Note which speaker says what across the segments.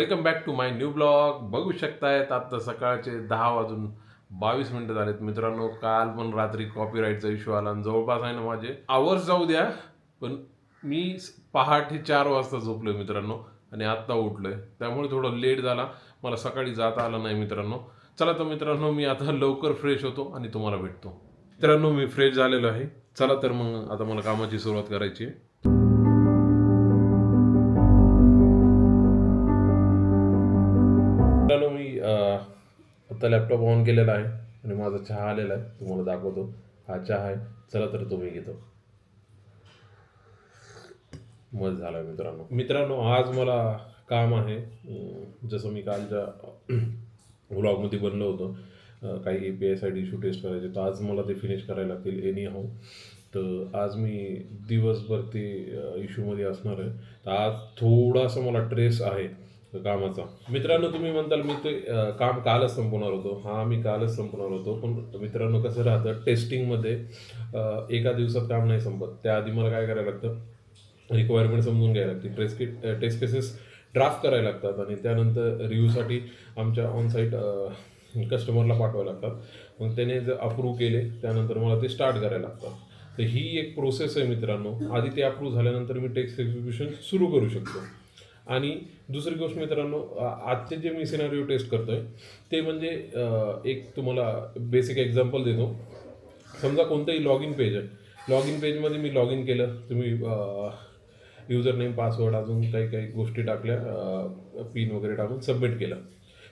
Speaker 1: Welcome back to my new blog. बघू शकतायत आता सकाळचे दहा वाजून बावीस मिनिटं झालेत मित्रांनो. काल पण रात्री कॉपीराईटचा इश्यू आला आणि जवळपास आहे ना माझे. आवर्स जाऊ द्या पण मी पहाटे चार वाजता झोपलोय मित्रांनो आणि आत्ता उठलोय. त्यामुळे थोडं लेट झाला. मला सकाळी जाता आलं नाही मित्रांनो. चला तर मित्रांनो मी आता लवकर फ्रेश होतो आणि तुम्हाला भेटतो. मित्रांनो मी फ्रेश झालेलो आहे. चला तर मग आता मला कामाची सुरुवात करायची आहे. आता लॅपटॉप ऑन केलेला आहे. आणि माझा चहा आलेला आहे. तुम्हाला दाखवतो. हा चहा आहे. चला तर तुम्ही घेतो. मज झाला मित्रांनो. मित्रांनो आज मला काम आहे. जसं मी कालच्या व्लॉगमध्ये बनलो होतं. काही A P I D issue test करायचे तर आज मला ते फिनिश करायला लागतील एनी हाऊ तर आज मी दिवसभर ते इश्यूमध्ये असणार आहे. तर आज थोडासा मला ट्रेस आहे. कामाचा. मित्रांनो तुम्ही म्हणताल मी ते काम कालच संपवणार होतो. हा मी कालच संपवणार होतो. पण मित्रांनो कसं राहतं टेस्टिंगमध्ये एका दिवसात काम नाही संपत. त्याआधी मला काय करायला लागतं रिक्वायरमेंट समजून घ्यायला लागते. Test kit test cases draft करायला लागतात आणि त्यानंतर रिव्ह्यूसाठी आमच्या ऑनसाईट कस्टमरला पाठवायला लागतात. मग त्याने जर अप्रूव्ह केले त्यानंतर मला ते स्टार्ट करायला लागतात. तर ही एक प्रोसेस आहे मित्रांनो. आधी ते अप्रूव्ह झाल्यानंतर मी टेक्स्ट एक्झिक्युशन सुरू करू शकतो. आणि दुसरी गोष्ट मित्रांनो आजचे जे मी सिनारिओ टेस्ट करतोय ते म्हणजे एक तुम्हाला बेसिक एक्झाम्पल देतो. समजा कोणतंही लॉग इन पेज आहे. लॉग इन पेजमध्ये मी लॉग इन केलं. तुम्ही युजर नेम पासवर्ड अजून काही काही गोष्टी टाकल्या पिन वगैरे टाकून सबमिट केलं.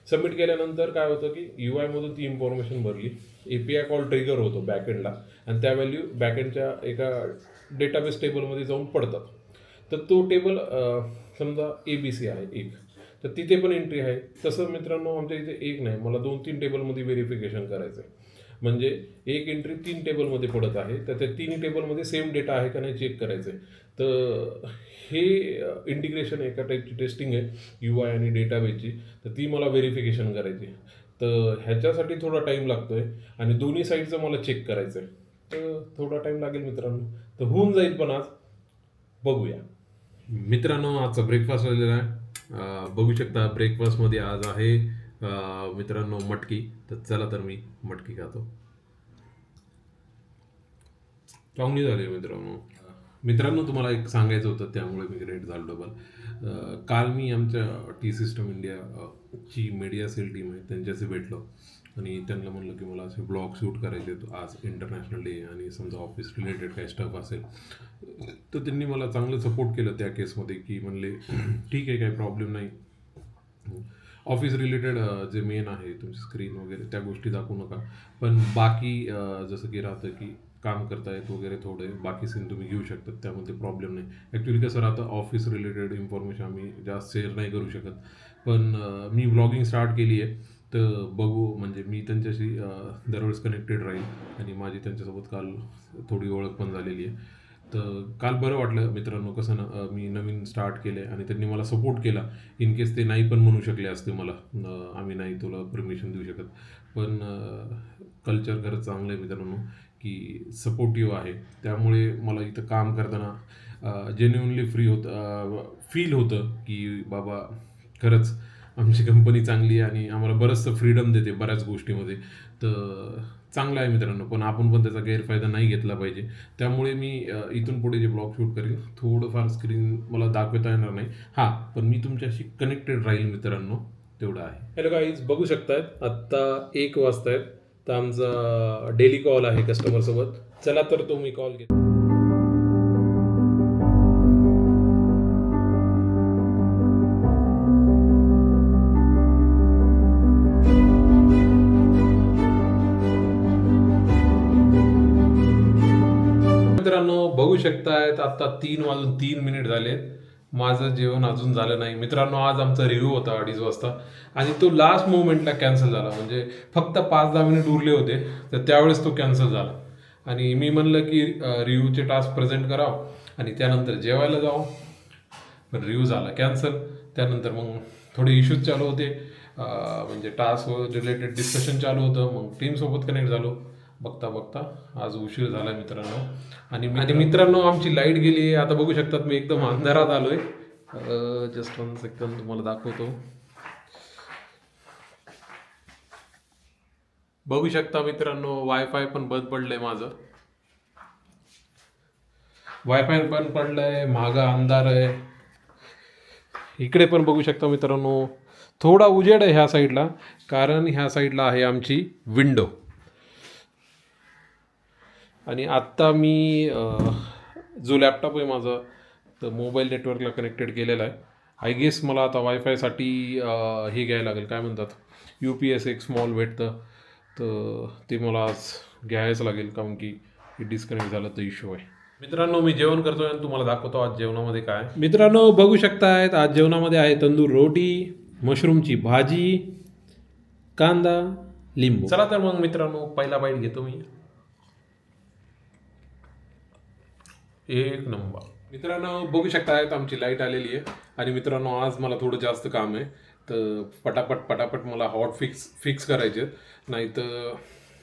Speaker 1: सबमिट केल्यानंतर काय होतं की यू आयमधून ती इन्फॉर्मेशन भरली. A P I call trigger होतो बॅकएंडला आणि त्या व्हॅल्यू बॅकएंडच्या एका डेटाबेस टेबलमध्ये जाऊन पडतात. तर तो टेबल समजा ए बी सी आहे एक. तर तिथे पण एंट्री आहे. तसं मित्रांनो आमच्या इथे एक नाही. मला दोन तीन टेबलमध्ये व्हेरिफिकेशन करायचं आहे म्हणजे एक एंट्री तीन टेबलमध्ये पडत आहे. तर त्या तिन्ही टेबलमध्ये सेम डेटा आहे का नाही चेक करायचं आहे तर हे इंटिग्रेशन एका टाईपची टेस्टिंग आहे. यू आय आणि डेटाबेसची तर ती मला व्हेरिफिकेशन करायची आहे. तर ह्याच्यासाठी थोडा टाईम लागतो आहे आणि दोन्ही साईडचं मला चेक करायचं आहे तर थोडा टाईम लागेल मित्रांनो. तर होऊन जाईल पण आज. बघूया. मित्रांनो आजचा ब्रेकफास्ट झालेला आहे. बघू शकता ब्रेकफास्टमध्ये आज आहे मित्रांनो मटकी. तर चला तर मी मटकी खातो. चांगली झाली मित्रांनो. मित्रांनो तुम्हाला एक सांगायचं होतं त्यामुळे मी ग्रेट झालो डबल काल मी आमच्या टी सिस्टम इंडिया ची मीडिया सेल टीम आहे त्यांच्याशी भेटलो. आणि त्यांना म्हणलं की मला असे ब्लॉग शूट करायचे आहेत आज इंटरनॅशनल डे आणि समजा ऑफिस रिलेटेड काही स्टफ असेल तर त्यांनी मला चांगलं सपोर्ट केलं त्या केसमध्ये की म्हणले ठीक आहे काही प्रॉब्लेम नाही. ऑफिस रिलेटेड जे मेन आहे तुमची स्क्रीन वगैरे त्या गोष्टी दाखवू नका. पण बाकी जसं की राहतं की काम करतायत वगैरे थोडे बाकी सीन तुम्ही घेऊ शकतात त्यामध्ये प्रॉब्लेम नाही. ॲक्च्युली कसं राहतं ऑफिस रिलेटेड इन्फॉर्मेशन आम्ही जास्त शेअर नाही करू शकत. पण मी ब्लॉगिंग स्टार्ट केली आहे तर बघू म्हणजे मी त्यांच्याशी दरवेळेस कनेक्टेड राहील आणि माझी त्यांच्यासोबत काल थोडी ओळख पण झालेली आहे. तर काल बरं वाटलं मित्रांनो कसं ना मी नवीन स्टार्ट केलं आहे आणि त्यांनी मला सपोर्ट केला इन केस ते नाही पण म्हणू शकले असते मला. आम्ही नाही तुला परमिशन देऊ शकत. पण कल्चर खरंच चांगलं आहे मित्रांनो की सपोर्टिव्ह आहे. त्यामुळे मला इथं काम करताना जेन्युनली फ्री होतं फील होतं की बाबा खरंच आमची कंपनी चांगली आहे आणि आम्हाला बरंचसं फ्रीडम देते बऱ्याच गोष्टीमध्ये. तर चांगलं आहे मित्रांनो पण आपण पण त्याचा गैरफायदा नाही घेतला पाहिजे. त्यामुळे मी इथून पुढे जे ब्लॉग शूट करेल थोडंफार स्क्रीन मला दाखवता येणार नाही. हां पण मी तुमच्याशी कनेक्टेड राहील मित्रांनो तेवढं आहे. हॅलो काहीच बघू शकतायत आत्ता एक वाजता आहेत तर आमचा डेली कॉल आहे कस्टमरसोबत चला तर तो मी कॉल घेतो शकतायत. आता तीन वाजून तीन मिनिट झालेत. माझं जेवण अजून झालं नाही. मित्रांनो आज आमचा रिव्ह्यू होता अडीच वाजता. आणि तो लास्ट मोमेंटला कॅन्सल झाला. म्हणजे फक्त पाच दहा मिनिट उरले होते. तर त्यावेळेस तो कॅन्सल झाला. आणि मी म्हणलं की रिव्ह्यूचे टास्क प्रेझेंट करावं. आणि त्यानंतर जेवायला जाऊ पण रिव्ह्यू झाला. कॅन्सल त्यानंतर मग थोडे इश्यूज चालू होते. म्हणजे टास्क रिलेटेड डिस्कशन चालू होतं. मग टीमसोबत कनेक्ट झालो. बघता बघता आज उशीर झाला मित्रांनो. आणि आणि मित्रांनो आमची लाइट गेली. आता बघू शकतात मी एकदम अंधारात आलोय. जस्ट वन सेकंद तुम्हाला दाखवतो. बघू शकता मित्रांनो वायफाय पण बंद पडलंय माझं. वायफाय पण पडलंय मागं अंधार आहे. इकडे पण बघू शकता मित्रांनो थोडा उजेड आहे ह्या साईडला कारण ह्या साईडला आहे आमची विंडो आणि आत्ता मी जो लॅपटॉप आहे माझा तर मोबाईल नेटवर्कला कनेक्टेड केलेला आहे. आय गेस मला आता वायफायसाठी हे घ्यायला लागेल. काय म्हणतात? यू पी एस एक स्मॉल भेटतं. तर ते मला आज घ्यायचं लागेल कारण की हे डिस्कनेक्ट झालं तर इश्यू आहे. मित्रांनो मी जेवण करतोय आणि तुम्हाला दाखवतो आज जेवणामध्ये काय. मित्रांनो बघू शकतायत आज जेवणामध्ये आहे तंदूर रोटी मशरूमची भाजी कांदा लिंबू. चला तर मग मित्रांनो पहिला बाईट घेतो मी. एक नंबर. मित्रांनो बघू शकतायत आमची लाइट आलेली आहे. आणि मित्रांनो आज मला थोडं जास्त काम आहे. तर पटापट पटापट मला हॉट फिक्स फिक्स करायचे नाही तर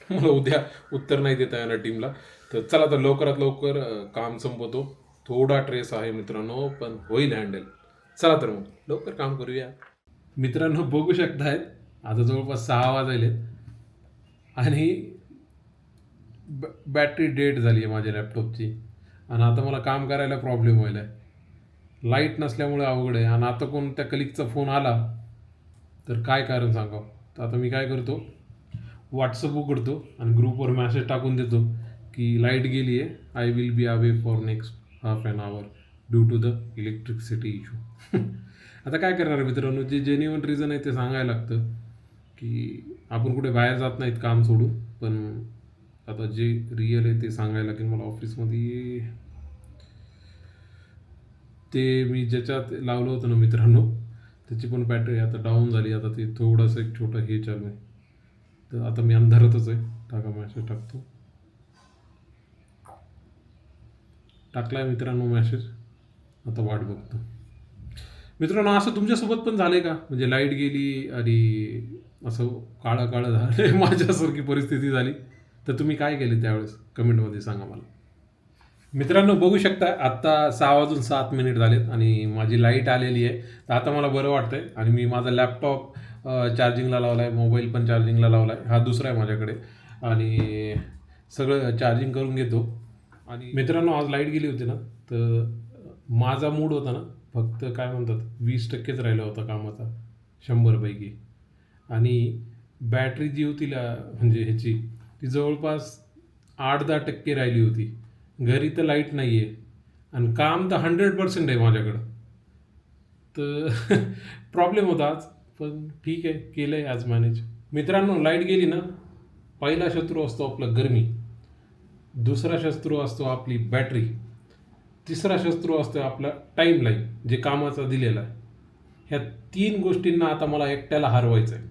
Speaker 1: मला उद्या उत्तर नाही देता येणार टीमला तर चला तर लवकरात लवकर काम संपवतो. थोडा ट्रेस आहे मित्रांनो पण होईल हँडल चला तर मग लवकर काम करूया. मित्रांनो बघू शकतायत आता जवळपास सहा वाजायले आणि बॅटरी डेट झाली आहे माझ्या लॅपटॉपची आणि आता मला काम करायला प्रॉब्लेम व्हायला आहे लाइट नसल्यामुळे अवघड आहे. आणि आता कोण त्या कलिकचा फोन आला तर काय कारण सांगावं? तर आता मी काय करतो व्हॉट्सअप उघडतो आणि ग्रुपवर मॅसेज टाकून देतो की लाइट गेली आहे I will be away for next half an hour due to the electricity issue आता काय करणार मित्रांनो? जे जेन्युअन रिझन आहे ते सांगायला लागतं की आपण कुठे बाहेर जात नाहीत काम सोडून पण आता जे रिअल आहे ते सांगायला लागेल मला ऑफिसमध्ये ते मी ज्याच्यात लावलं होतं ना मित्रांनो त्याची पण बॅटरी आता डाऊन झाली. आता ते थोडंसं एक छोटं हे चालू आहे. तर आता मी अंधारातच आहे. टाका मॅसेज टाकतो. टाकलाय मित्रांनो मॅसेज आता वाट बघतो. मित्रांनो असं तुमच्यासोबत पण झालंय का? म्हणजे लाइट गेली आणि असं काळं काळं झालं माझ्यासारखी परिस्थिती झाली. तर तुम्ही काय केले त्यावेळेस? कमेंटमध्ये सांगा मला. मित्रांनो बघू शकता आत्ता सहा वाजून सात मिनिट झालेत आणि माझी लाइट आलेली आहे. तर आता मला बरं वाटतंय आणि मी माझा लॅपटॉप चार्जिंगला लावला आहे मोबाईल पण चार्जिंगला लावला आहे हा दुसरा आहे माझ्याकडे. आणि सगळं चार्जिंग करून घेतो. आणि मित्रांनो आज लाइट गेली होती ना तर माझा मूड होता ना फक्त काय म्हणतात वीस टक्केच राहिला होता कामाचा शंभरपैकी. आणि बॅटरी जी होती ला म्हणजे ह्याची ती जवळपास आठ दहा टक्के राहिली होती. घरी तर लाइट नाही आहे आणि काम तर हंड्रेड पर्सेंट आहे माझ्याकडं. तर प्रॉब्लेम होता आज. पण ठीक आहे केलं आहे आज मॅनेज मित्रांनो लाइट गेली ना पहिला शत्रू असतो आपला गरमी. दुसरा शत्रू असतो आपली बॅटरी तिसरा शत्रू असतो आपला टाईमलाईन जे कामाचा दिलेला आहे. ह्या तीन गोष्टींना आता मला एकट्याला हरवायचं आहे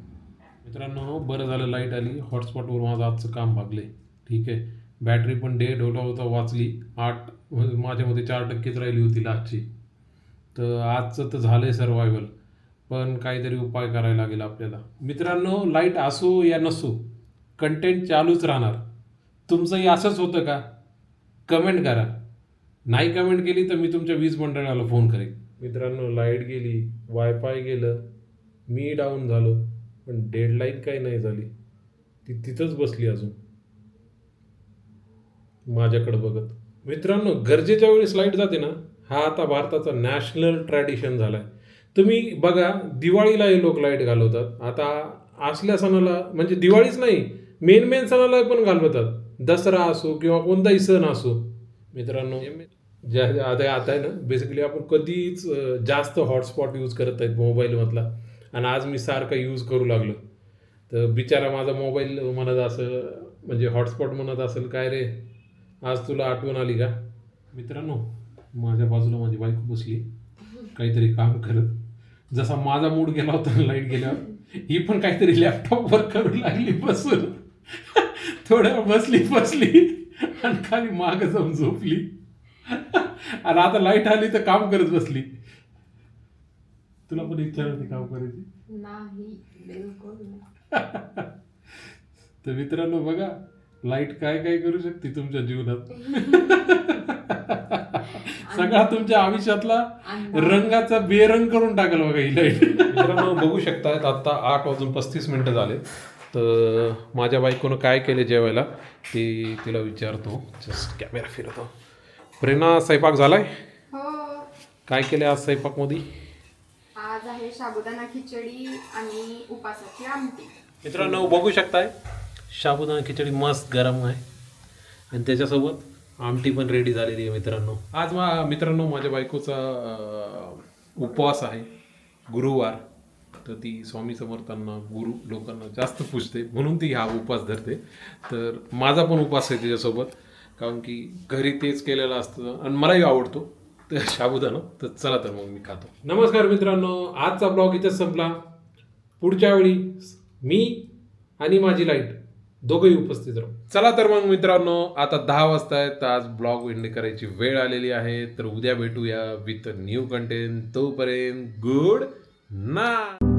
Speaker 1: मित्रांनो बरं झालं लाइट आली. हॉटस्पॉटवर माझं आजचं काम भागले. ठीक आहे. बॅटरी पण डे ढोला होता वाचली. आठ माझ्यामध्ये चार टक्केच राहिली होती लास्टची तर आजचं तर झालं आहे सर्वायवल पण काहीतरी उपाय करायला लागेल आपल्याला. मित्रांनो लाइट असो या नसो कंटेंट चालूच राहणार. तुमचंही असंच होतं का? कमेंट करा. नाही कमेंट केली तर मी तुमच्या वीज मंडळाला फोन करेन. मित्रांनो लाइट गेली वायफाय गेलं मी डाऊन झालो. पण डेडलाईन काही नाही झाली. ती तिथंच बसली अजून. माझ्याकडे बघत. मित्रांनो गरजेच्या वेळेस लाइट जाते ना? हा आता भारताचा नॅशनल ट्रॅडिशन झाला आहे तुम्ही बघा दिवाळीला हे लोक लाइट घालवतात. आता असल्या सणाला म्हणजे दिवाळीच नाही मेन मेन सणाला पण घालवतात. दसरा असो किंवा कोणताही सण असो. मित्रांनो ज्या आता आता आहे ना? बेसिकली आपण कधीच जास्त हॉटस्पॉट यूज करत आहेत मोबाईलमधला आणि आज मी सारखा यूज करू लागलो. तर बिचारा माझा मोबाईल म्हणत असं म्हणजे हॉटस्पॉट म्हणत असेल काय रे? आज तुला आठवण आली का? मित्रांनो माझ्या बाजूला माझी बायको बसली. काहीतरी काम करत. जसा माझा मूड गेला होता लाइट गेल्यावर ही पण काहीतरी लॅपटॉपवर करू लागली बसून. थोड्या बसली बसली आणि खाली माग जाऊन झोपली. आणि आता लाइट आली तर काम करत बसली. तुला पण इच्छा नव्हती काम करायची.
Speaker 2: नाही बिलकुल नाही.
Speaker 1: तर मित्रांनो बघा लाइट काय काय करू शकते तुमच्या जीवनात?
Speaker 3: सगळा तुमच्या आयुष्यातला रंगाचा बेरंग करून टाकल बघा ही लाइट
Speaker 1: मित्रांनो बघू शकतायत आत्ता आठ वाजून पस्तीस मिनटं झाले. तर माझ्या बायकोनं काय केले जेवायला ते तिला विचारतो. जस्ट कॅमेरा फिरवतो प्रेरणा स्वयंपाक झालाय?
Speaker 4: हो.
Speaker 1: काय केले आज स्वयंपाकमध्ये?
Speaker 4: आज आहे साबुदाणा खिचडी आणि उपासाची आमटी.
Speaker 1: मित्रांनो बघू शकताय साबुदाणा खिचडी मस्त गरम आहे. आणि त्याच्यासोबत आमटी पण रेडी झालेली आहे मित्रांनो. आज मा मित्रांनो माझ्या बायकोचा अं, उपवास आहे. गुरुवार. तर ती स्वामी समर्थांना गुरु लोकांना जास्त पूजते. म्हणून ती हा उपवास धरते. तर माझा पण उपवास आहे तिच्यासोबत. कारण की घरी तेच केलेलं असतं. आणि मलाही आवडतो. तर साबुदाणा तर चला तर मग मी खातो. नमस्कार मित्रांनो आजचा ब्लॉग इथंच संपला. पुढच्या वेळी मी आणि माझी लाइट दोघंही उपस्थित राहू. चला तर मग मित्रांनो आता दहा वाजता आहेत तर आज ब्लॉग एंड करायची वेळ आलेली आहे. तर उद्या भेटूया विथ न्यू कंटेंट तोपर्यंत गुड ना